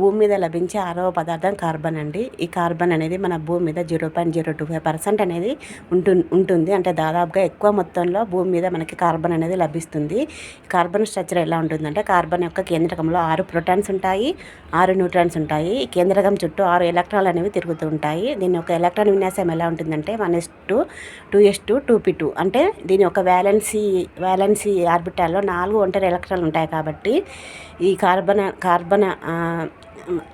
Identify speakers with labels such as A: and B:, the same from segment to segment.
A: భూమి మీద లభించే ఆరవ పదార్థం కార్బన్ అండి. ఈ కార్బన్ అనేది మన భూమి మీద zero point zero two five percent అనేది ఉంటు ఉంటుంది. అంటే దాదాపుగా ఎక్కువ మొత్తంలో భూమి మీద మనకి కార్బన్ అనేది లభిస్తుంది. కార్బన్ స్ట్రక్చర్ ఎలా ఉంటుందంటే కార్బన్ యొక్క కేంద్రకంలో ఆరు ప్రోటాన్స్ ఉంటాయి ఆరు న్యూట్రాన్స్ ఉంటాయి. కేంద్రకం చుట్టూ ఆరు ఎలక్ట్రాన్లు అనేవి తిరుగుతూ ఉంటాయి. దీని యొక్క ఎలక్ట్రాన్ విన్యాసం ఎలా ఉంటుందంటే one S two two S two two P two. అంటే దీని యొక్క వ్యాలెన్సీ వ్యాలెన్సీ ఆర్బిటాల్లో నాలుగు ఒంటరి ఎలక్ట్రాన్లు ఉంటాయి కాబట్టి ఈ కార్బన్ కార్బన్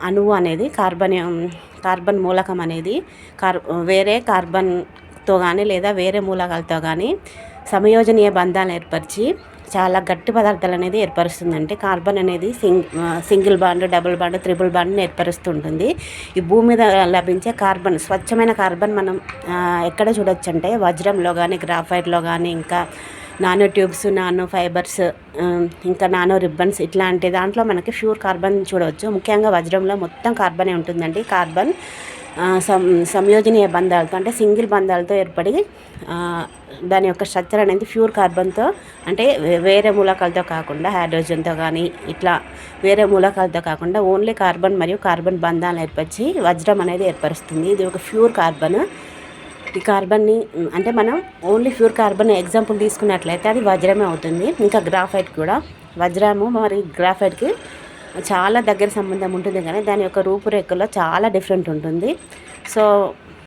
A: అణువు అనేది కార్బన్ కార్బన్ మూలకం అనేది కార్ వేరే కార్బన్తో కానీ లేదా వేరే మూలకాలతో కానీ సమయోజనీయ బంధాలను ఏర్పరిచి చాలా గట్టి పదార్థాలు అనేది ఏర్పరుస్తుందంటే కార్బన్ అనేది sing single bond double bond triple బాండ్ని ఏర్పరుస్తుంటుంది. ఈ భూమి మీద లభించే కార్బన్ స్వచ్ఛమైన కార్బన్ మనం ఎక్కడ చూడొచ్చు అంటే వజ్రంలో కానీ గ్రాఫైట్లో కానీ ఇంకా నానో ట్యూబ్స్ నానో ఫైబర్స్ ఇంకా నానో రిబ్బన్స్ ఇట్లాంటి దాంట్లో మనకి ప్యూర్ కార్బన్ చూడవచ్చు. ముఖ్యంగా వజ్రంలో మొత్తం కార్బనే ఉంటుందండి. కార్బన్ సం సంయోజనీయ బంధాలతో అంటే సింగిల్ బంధాలతో ఏర్పడి దాని యొక్క స్ట్రక్చర్ అనేది ప్యూర్ కార్బన్తో అంటే వేరే మూలకాలతో కాకుండా హైడ్రోజన్తో కానీ ఇట్లా వేరే మూలకాలతో కాకుండా ఓన్లీ కార్బన్ మరియు కార్బన్ బంధాలను ఏర్పరిచి వజ్రం అనేది ఏర్పరుస్తుంది. ఇది ఒక ప్యూర్ కార్బన్. కార్బన్ని అంటే మనం ఓన్లీ ప్యూర్ కార్బన్ ఎగ్జాంపుల్ తీసుకున్నట్లయితే అది వజ్రమే అవుతుంది. ఇంకా గ్రాఫైట్ కూడా. వజ్రము మరి గ్రాఫైట్కి చాలా దగ్గర సంబంధం ఉంటుంది కానీ దాని యొక్క రూపురేఖలో చాలా డిఫరెంట్ ఉంటుంది. సో